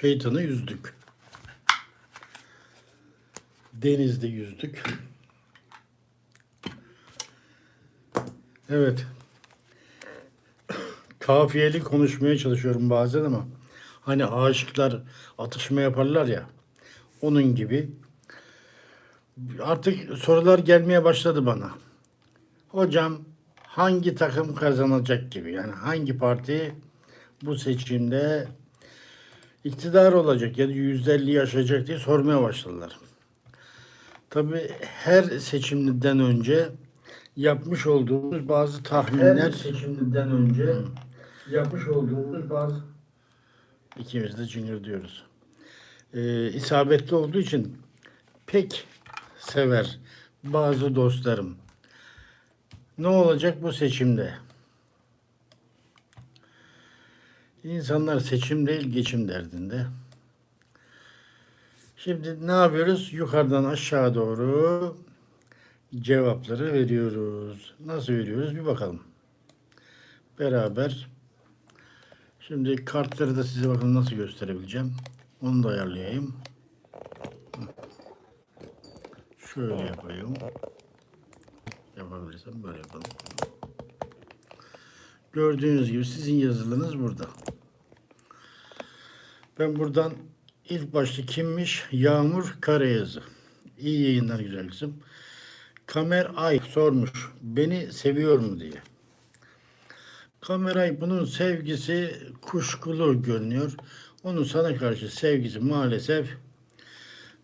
Şeytanı yüzdük. Denizde yüzdük. Evet. Kafiyeli konuşmaya çalışıyorum bazen ama hani aşıklar atışma yaparlar ya onun gibi artık sorular gelmeye başladı bana. Hocam hangi takım kazanacak gibi yani hangi parti bu seçimde iktidar olacak ya da yüzde elli yaşayacak diye sormaya başladılar. Tabii her seçimden önce yapmış olduğumuz bazı tahminler Her seçimden önce yapmış olduğumuz bazı ikimiz de cingir diyoruz. Ee, isabetli olduğu için pek sever bazı dostlarım. Ne olacak bu seçimde? İnsanlar seçim değil geçim derdinde. Şimdi ne yapıyoruz? Yukarıdan aşağı doğru cevapları veriyoruz. Nasıl veriyoruz? Bir bakalım. Beraber. Şimdi kartları da size bakın nasıl gösterebileceğim. Onu da ayarlayayım. Şöyle yapayım. Yapabilirsem böyle yapalım. Gördüğünüz gibi sizin yazılınız burada. Ben buradan ilk başta kimmiş? Yağmur Karayazı. İyi yayınlar güzel kızım. Kamer Ay sormuş. Beni seviyor mu diye. Kameray bunun sevgisi kuşkulu görünüyor. Onun sana karşı sevgisi maalesef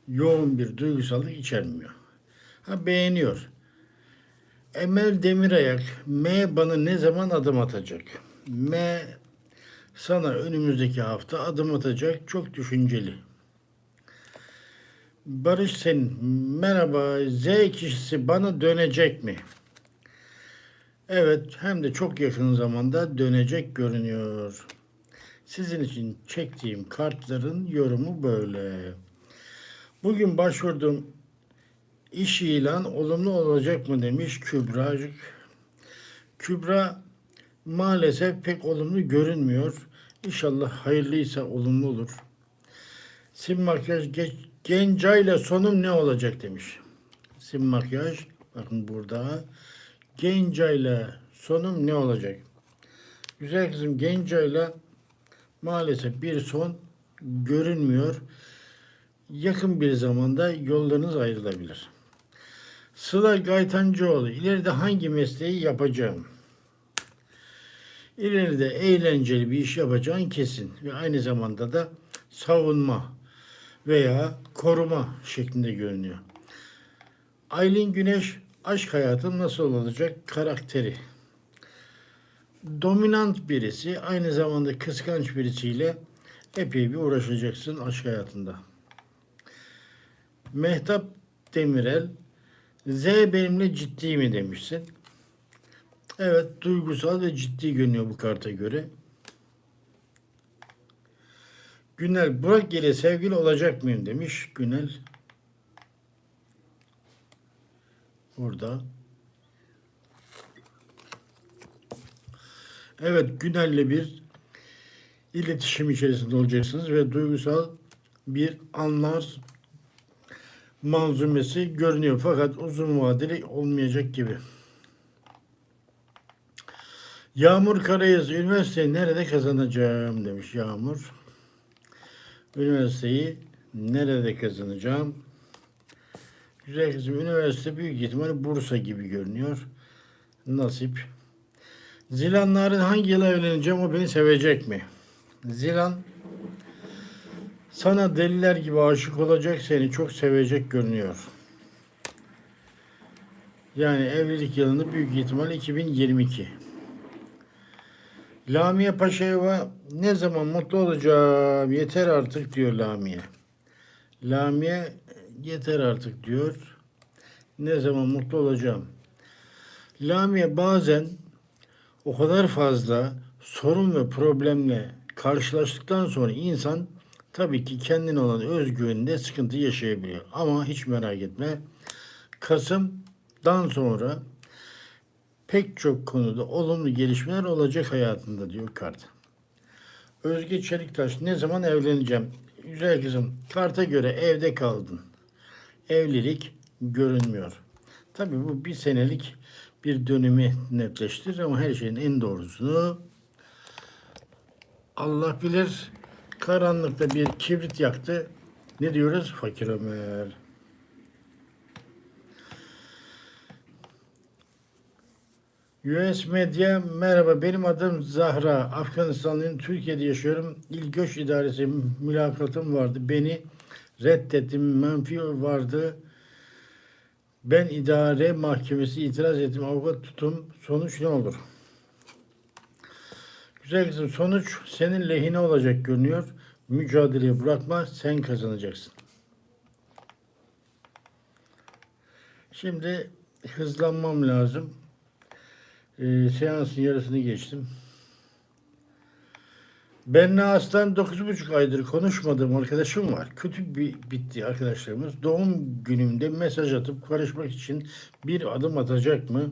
yoğun bir duygusallık içermiyor. Ha beğeniyor. Emel Demirayak, M bana ne zaman adım atacak? M sana önümüzdeki hafta adım atacak. Çok düşünceli. Barış Sen, merhaba. Z kişisi bana dönecek mi? Evet, hem de çok yakın zamanda dönecek görünüyor. Sizin için çektiğim kartların yorumu böyle. Bugün başvurduğum iş ilan olumlu olacak mı demiş Kübracık. Kübra maalesef pek olumlu görünmüyor. İnşallah hayırlıysa olumlu olur. Sim makyaj geç, Gencayla sonum ne olacak demiş. Sim makyaj bakın burada. Gencayla sonum ne olacak? Güzel kızım Gencayla maalesef bir son görünmüyor. Yakın bir zamanda yollarınız ayrılabilir. Sıla Gaytancıoğlu ileride hangi mesleği yapacağım? İleride eğlenceli bir iş yapacağın kesin ve aynı zamanda da savunma veya koruma şeklinde görünüyor. Aylin Güneş aşk hayatın nasıl olacak karakteri. Dominant birisi aynı zamanda kıskanç birisiyle epey bir uğraşacaksın aşk hayatında. Mehtap Demirel Z benimle ciddi mi demişsin. Evet duygusal ve ciddi görünüyor bu karta göre. Günel Burak ile sevgili olacak mıyım demiş Günel. Burada. Evet Günel'le bir iletişim içerisinde olacaksınız ve duygusal bir anlar manzumesi görünüyor fakat uzun vadeli olmayacak gibi. Yağmur Karayaz üniversiteyi nerede kazanacağım demiş Yağmur. Üniversiteyi nerede kazanacağım? Güzel kızım üniversite büyük ihtimalle Bursa gibi görünüyor. Nasip. Zilanların hangi yıla evleneceğim o beni sevecek mi? Zilan sana deliler gibi aşık olacak seni çok sevecek görünüyor. Yani evlilik yılını büyük ihtimal 2022. Lamiye Paşa'ya ne zaman mutlu olacağım yeter artık diyor Lamiye. Lamiye yeter artık diyor. Ne zaman mutlu olacağım. Lamiye bazen o kadar fazla sorun ve problemle karşılaştıktan sonra insan tabii ki kendine olan özgüveninde sıkıntı yaşayabiliyor. Ama hiç merak etme. Kasım'dan sonra pek çok konuda olumlu gelişmeler olacak hayatında diyor kart. Özge Çeliktaş ne zaman evleneceğim? Güzel kızım. Karta göre evde kaldın. Evlilik görünmüyor. Tabii bu bir senelik bir dönemi netleştirir ama her şeyin en doğrusunu Allah bilir. Karanlıkta bir kibrit yaktı. Ne diyoruz? Fakir Ömer. US Medya merhaba benim adım Zahra. Afganistanlıyım. Türkiye'de yaşıyorum. İl Göç İdaresi mülakatım vardı. Beni reddettim. Menfi vardı. Ben idare mahkemesi itiraz ettim. Avukat tutum. Sonuç ne olur? Güzel kızım sonuç senin lehine olacak görünüyor. Mücadeleyi bırakma sen kazanacaksın. Şimdi hızlanmam lazım. Ee, seansın yarısını geçtim. Benle Aslan 9,5 aydır konuşmadığım arkadaşım var. Kötü bir bitti arkadaşlarımız. Doğum günümde mesaj atıp karışmak için bir adım atacak mı?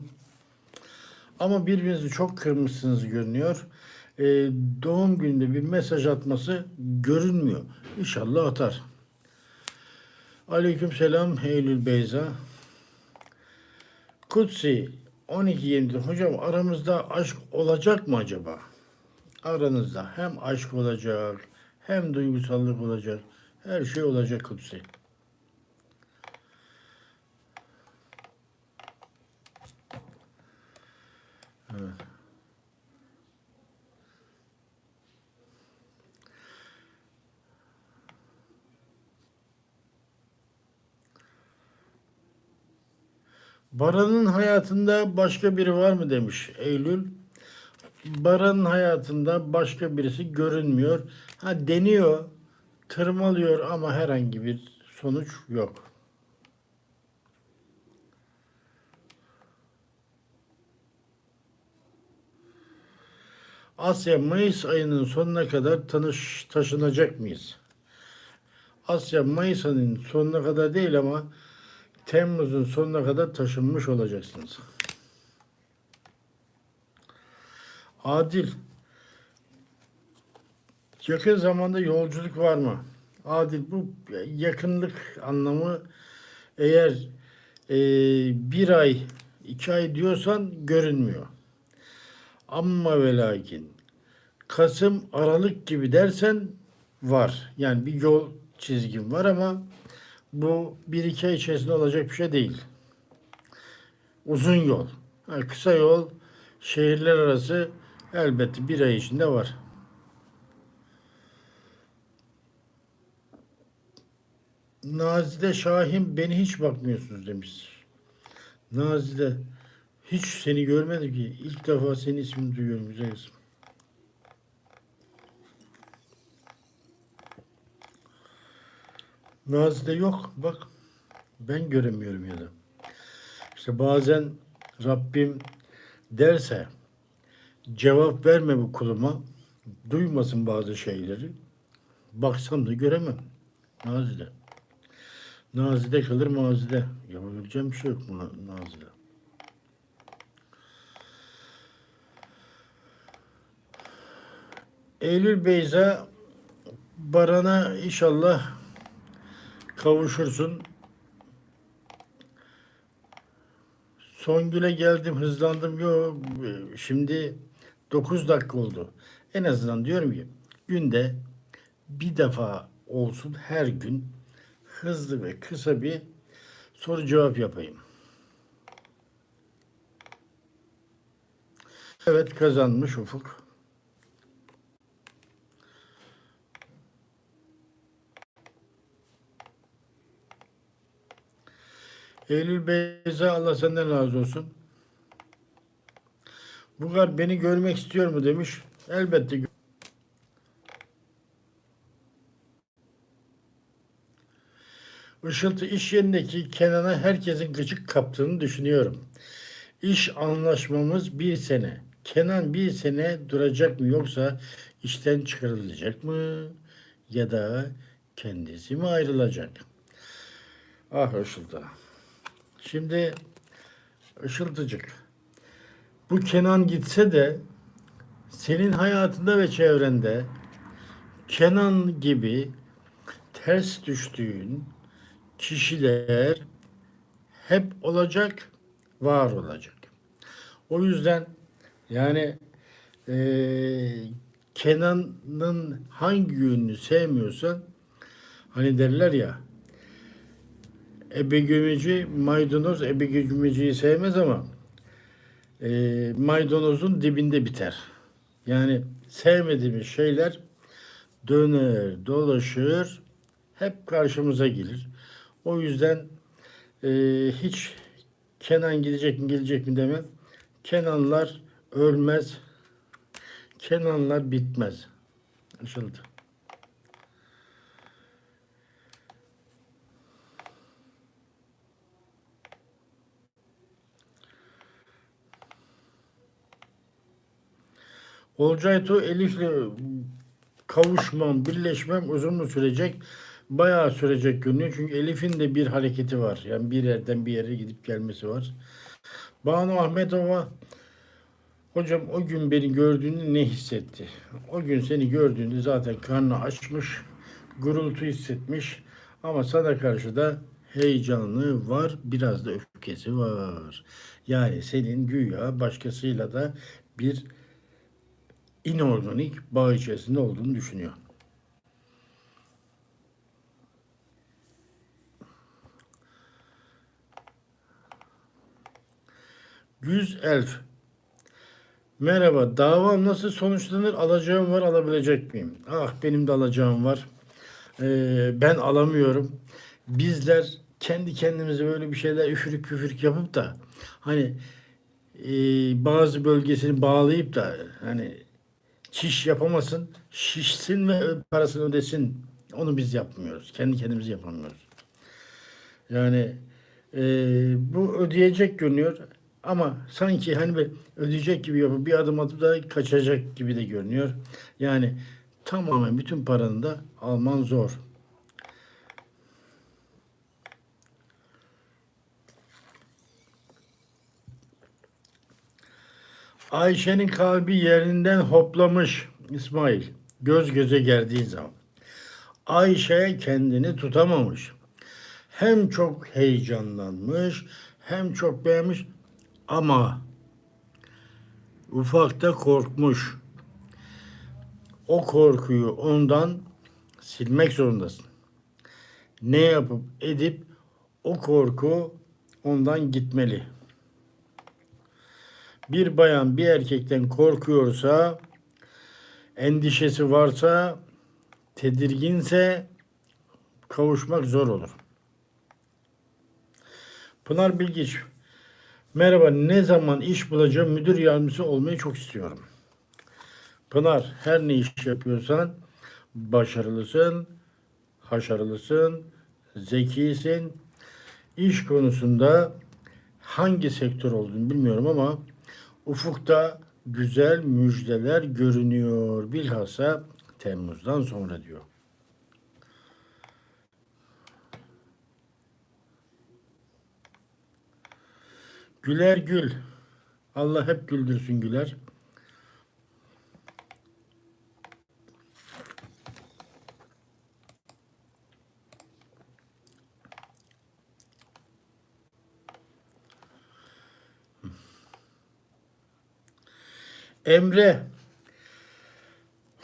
Ama birbirinizi çok kırmışsınız görünüyor. Ee, doğum gününde bir mesaj atması görünmüyor. İnşallah atar. Aleyküm selam Eylül Beyza. Kutsi 12.24 hocam aramızda aşk olacak mı acaba? Aranızda hem aşk olacak hem duygusallık olacak. Her şey olacak Kutsi. Evet. Baran'ın hayatında başka biri var mı demiş Eylül. Baran'ın hayatında başka birisi görünmüyor. Ha deniyor, tırmalıyor ama herhangi bir sonuç yok. Asya Mayıs ayının sonuna kadar tanış taşınacak mıyız? Asya Mayıs ayının sonuna kadar değil ama Temmuz'un sonuna kadar taşınmış olacaksınız. Adil. Yakın zamanda yolculuk var mı? Adil bu yakınlık anlamı eğer e, bir ay iki ay diyorsan görünmüyor. Amma ve lakin Kasım Aralık gibi dersen var. Yani bir yol çizgin var ama bu bir iki ay içerisinde olacak bir şey değil. Uzun yol. Ha, kısa yol şehirler arası elbette bir ay içinde var. Nazide Şahin beni hiç bakmıyorsunuz demiş. Nazide hiç seni görmedim ki. İlk defa senin ismini duyuyorum güzel kızım. Nazide yok. Bak ben göremiyorum ya da. İşte bazen Rabbim derse cevap verme bu kuluma duymasın bazı şeyleri baksam da göremem. Nazide. Nazide kalır mazide. Yapabileceğim bir şey yok Nazide? Eylül Beyza Baran'a inşallah kavuşursun. Songül'e geldim, hızlandım. Yo, şimdi 9 dakika oldu. En azından diyorum ki günde bir defa olsun her gün hızlı ve kısa bir soru cevap yapayım. Evet kazanmış Ufuk. Eylül Beyza Allah senden razı olsun. Bugar beni görmek istiyor mu demiş. Elbette. gö- Işıltı iş yerindeki Kenan'a herkesin gıcık kaptığını düşünüyorum. İş anlaşmamız bir sene. Kenan bir sene duracak mı yoksa işten çıkarılacak mı? Ya da kendisi mi ayrılacak? Ah Işıltı. Şimdi Işıltıcık. Bu Kenan gitse de senin hayatında ve çevrende Kenan gibi ters düştüğün kişiler hep olacak, var olacak. O yüzden yani eee, Kenan'ın hangi yönünü sevmiyorsan hani derler ya ebe gömeci maydanoz ebe gömeciyi sevmez ama eee, maydanozun dibinde biter. Yani sevmediğimiz şeyler döner dolaşır hep karşımıza gelir. O yüzden eee, hiç Kenan gidecek mi gelecek mi deme. Kenanlar ölmez. Kenanlar bitmez. Açıldı. Olcay Tuğ Elif'le kavuşmam, birleşmem uzun mu sürecek? Bayağı sürecek görünüyor. Çünkü Elif'in de bir hareketi var. Yani bir yerden bir yere gidip gelmesi var. Banu Ahmetova hocam o gün beni gördüğünde ne hissetti? O gün seni gördüğünde zaten karnı açmış, gurultu hissetmiş ama sana karşı da heyecanı var, biraz da öfkesi var. Yani senin güya başkasıyla da bir inorganik bağ içerisinde olduğunu düşünüyor. Güz Elf. Merhaba, davam nasıl sonuçlanır? Alacağım var, alabilecek miyim? Ah, benim de alacağım var. Ee, ben alamıyorum. Bizler kendi kendimize böyle bir şeyler üfürük küfürük yapıp da hani e, bazı bölgesini bağlayıp da hani çiş yapamasın, şişsin ve parasını ödesin. Onu biz yapmıyoruz. Kendi kendimiz yapamıyoruz. Yani e, bu ödeyecek görünüyor ama sanki hani bir ödeyecek gibi yapıp bir adım atıp da kaçacak gibi de görünüyor. Yani tamamen bütün paranı da alman zor. Ayşe'nin kalbi yerinden hoplamış İsmail. Göz göze geldiği zaman. Ayşe kendini tutamamış. Hem çok heyecanlanmış hem çok beğenmiş ama ufakta korkmuş. O korkuyu ondan silmek zorundasın. Ne yapıp edip o korku ondan gitmeli. Bir bayan bir erkekten korkuyorsa, endişesi varsa, tedirginse kavuşmak zor olur. Pınar Bilgiç. Merhaba, ne zaman iş bulacağım? Müdür yardımcısı olmayı çok istiyorum. Pınar, her ne iş yapıyorsan başarılısın, haşarılısın, zekisin. İş konusunda hangi sektör olduğunu bilmiyorum ama ufukta güzel müjdeler görünüyor. Bilhassa Temmuz'dan sonra diyor. Güler gül. Allah hep güldürsün güler. Emre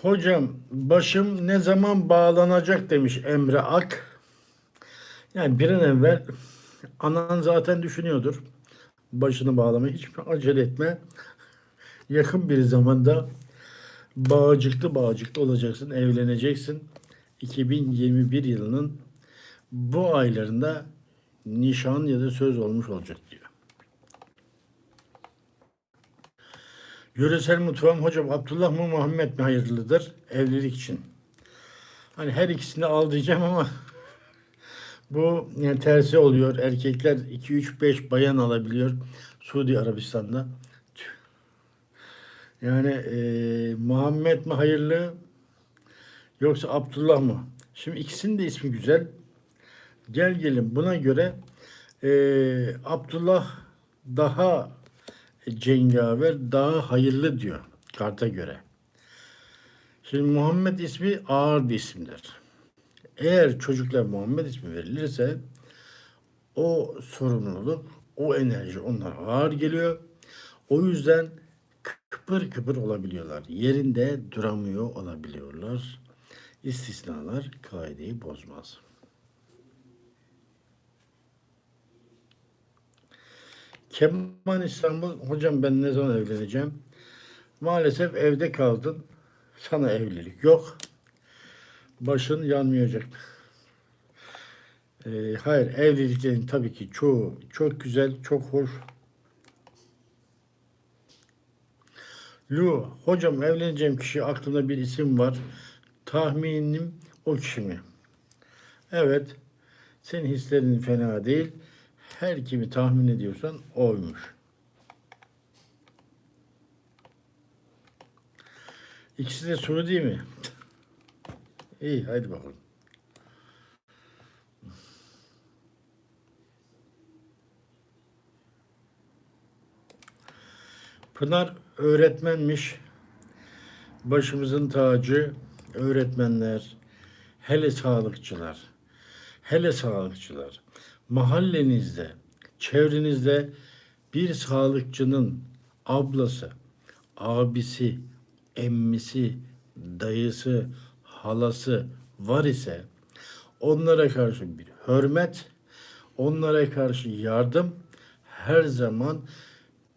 Hocam başım ne zaman bağlanacak demiş Emre Ak. Yani bir an evvel anan zaten düşünüyordur. Başını bağlamayı hiç acele etme. Yakın bir zamanda bağcıklı bağcıklı olacaksın, evleneceksin. 2021 yılının bu aylarında nişan ya da söz olmuş olacak diyor. Yöresel mutfağım hocam Abdullah mı Muhammed mi hayırlıdır evlilik için? Hani her ikisini al diyeceğim ama bu yani tersi oluyor. Erkekler 2 3 5 bayan alabiliyor Suudi Arabistan'da. Yani e, Muhammed mi hayırlı yoksa Abdullah mı? Şimdi ikisinin de ismi güzel. Gel gelin buna göre e, Abdullah daha cengaver, daha hayırlı diyor karta göre. Şimdi Muhammed ismi ağır bir isimdir. Eğer çocuklar Muhammed ismi verilirse o sorumluluk, o enerji onlara ağır geliyor. O yüzden kıpır kıpır olabiliyorlar. Yerinde duramıyor olabiliyorlar. İstisnalar kaideyi bozmaz. Kemal İstanbul, hocam ben ne zaman evleneceğim? Maalesef evde kaldın. Sana evlilik yok. Başın yanmayacak. Ee, hayır, evliliklerin tabii ki çoğu çok güzel, çok hoş. Lu, hocam evleneceğim kişi aklımda bir isim var. Tahminim o kişi mi? Evet, senin hislerin fena değil. Her kimi tahmin ediyorsan oymuş. İkisi de soru değil mi? İyi, haydi bakalım. Pınar öğretmenmiş. Başımızın tacı öğretmenler, hele sağlıkçılar, hele sağlıkçılar. Mahallenizde, çevrenizde bir sağlıkçının ablası, abisi, emmisi, dayısı, halası var ise onlara karşı bir hürmet, onlara karşı yardım her zaman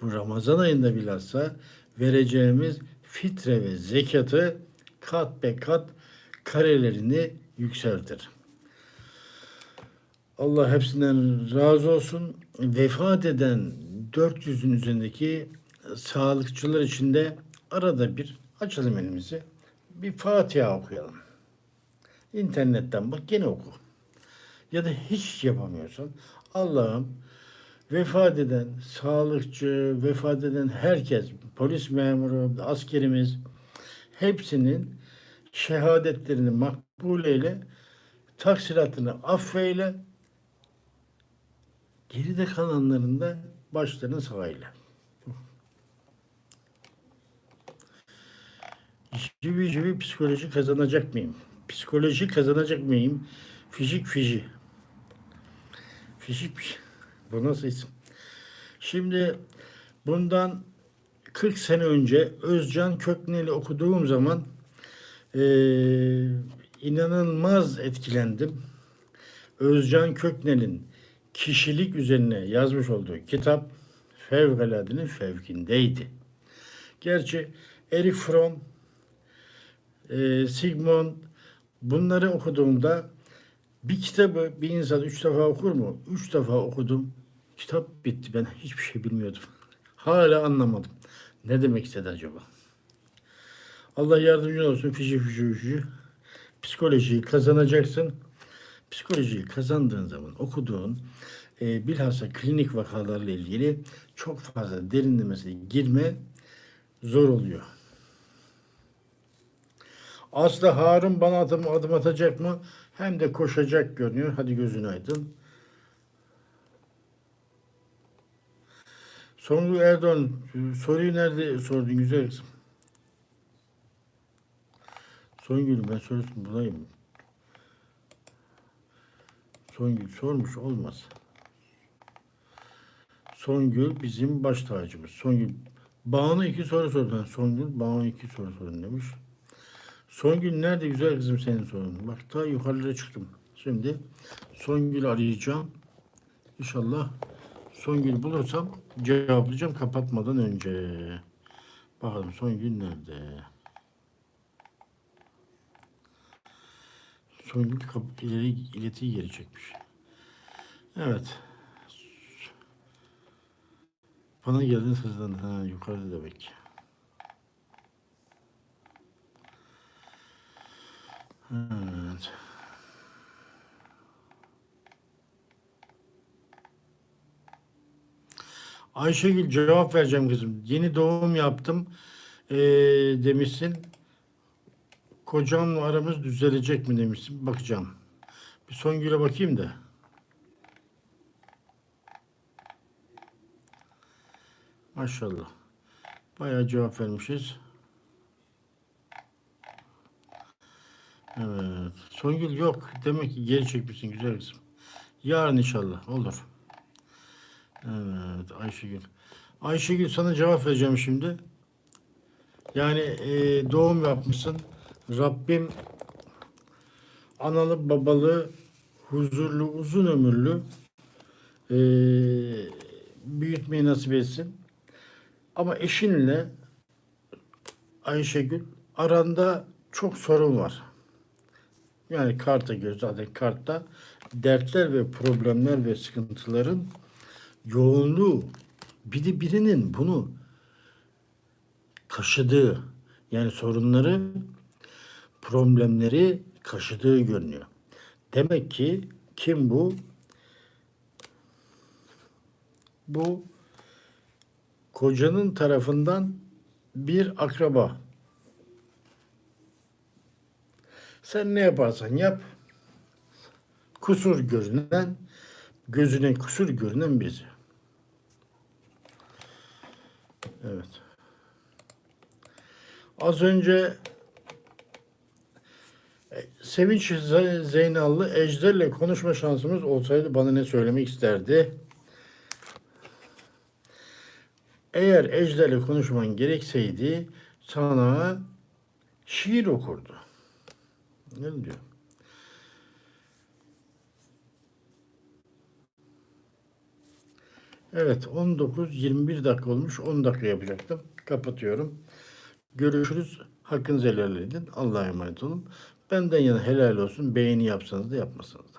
bu Ramazan ayında bilhassa vereceğimiz fitre ve zekatı kat be kat karelerini yükseltir. Allah hepsinden razı olsun. Vefat eden 400'ün üzerindeki sağlıkçılar için de arada bir açalım elimizi. Bir Fatiha okuyalım. İnternetten bak gene oku. Ya da hiç yapamıyorsan Allah'ım vefat eden sağlıkçı, vefat eden herkes, polis memuru, askerimiz hepsinin şehadetlerini makbul eyle, taksiratını affeyle, geride kalanların da başlarını. Civi civi psikoloji kazanacak mıyım? Psikoloji kazanacak mıyım? Fizik fizi. Fizik fizi. Bu nasıl isim? Şimdi bundan 40 sene önce Özcan Köknel'i okuduğum zaman eee, inanılmaz etkilendim. Özcan Köknel'in kişilik üzerine yazmış olduğu kitap fevkaladenin fevkindeydi. Gerçi Erich Fromm, eee, Sigmund bunları okuduğumda bir kitabı bir insan üç defa okur mu? Üç defa okudum. Kitap bitti. Ben hiçbir şey bilmiyordum. Hala anlamadım. Ne demek istedi acaba? Allah yardımcın olsun. Fiji fiji fiji. Psikolojiyi kazanacaksın. Psikolojiyi kazandığın zaman okuduğun e, bilhassa klinik vakalarla ilgili çok fazla derinlemesine girme zor oluyor. Aslı Harun bana adım, adım atacak mı? Hem de koşacak görünüyor. Hadi gözün aydın. Songül Erdoğan soruyu nerede sordun güzel kızım? Songül ben sorusunu bulayım. Songül sormuş olmaz. Songül bizim baş tacımız. Songül Banu iki soru sordu. Songül Banu iki soru sorun demiş. Songül nerede güzel kızım senin sorun? Bak ta yukarılara çıktım. Şimdi Songül arayacağım. İnşallah Songül bulursam cevaplayacağım kapatmadan önce. Bakalım Songül nerede? Kap- ileri iletiyi geri çekmiş. Evet. Bana geldin sızdan. Ha yukarıda demek. Evet. Ayşegül cevap vereceğim kızım. Yeni doğum yaptım ee, demişsin. Kocamla aramız düzelecek mi demişsin. Bakacağım. Bir Songül'e bakayım da. Maşallah. Bayağı cevap vermişiz. Evet. Songül yok. Demek ki geri çekmişsin güzel kızım. Yarın inşallah olur. Evet Ayşegül. Ayşegül sana cevap vereceğim şimdi. Yani e, doğum yapmışsın. Rabbim analı babalı huzurlu uzun ömürlü e, büyütmeyi nasip etsin. Ama eşinle Ayşegül aranda çok sorun var. Yani karta göz zaten kartta dertler ve problemler ve sıkıntıların yoğunluğu bir de birinin bunu taşıdığı yani sorunları problemleri taşıdığı görünüyor. Demek ki kim bu? Bu kocanın tarafından bir akraba. Sen ne yaparsan yap. Kusur görünen, gözüne kusur görünen birisi. Evet. Az önce Sevinç Ze- Zeynallı Ejder'le konuşma şansımız olsaydı bana ne söylemek isterdi? Eğer Ejder'le konuşman gerekseydi sana şiir okurdu. Ne diyor? Evet 19-21 dakika olmuş. 10 dakika yapacaktım. Kapatıyorum. Görüşürüz. Hakkınızı helal edin. Allah'a emanet olun. Benden yana helal olsun. Beğeni yapsanız da yapmasanız.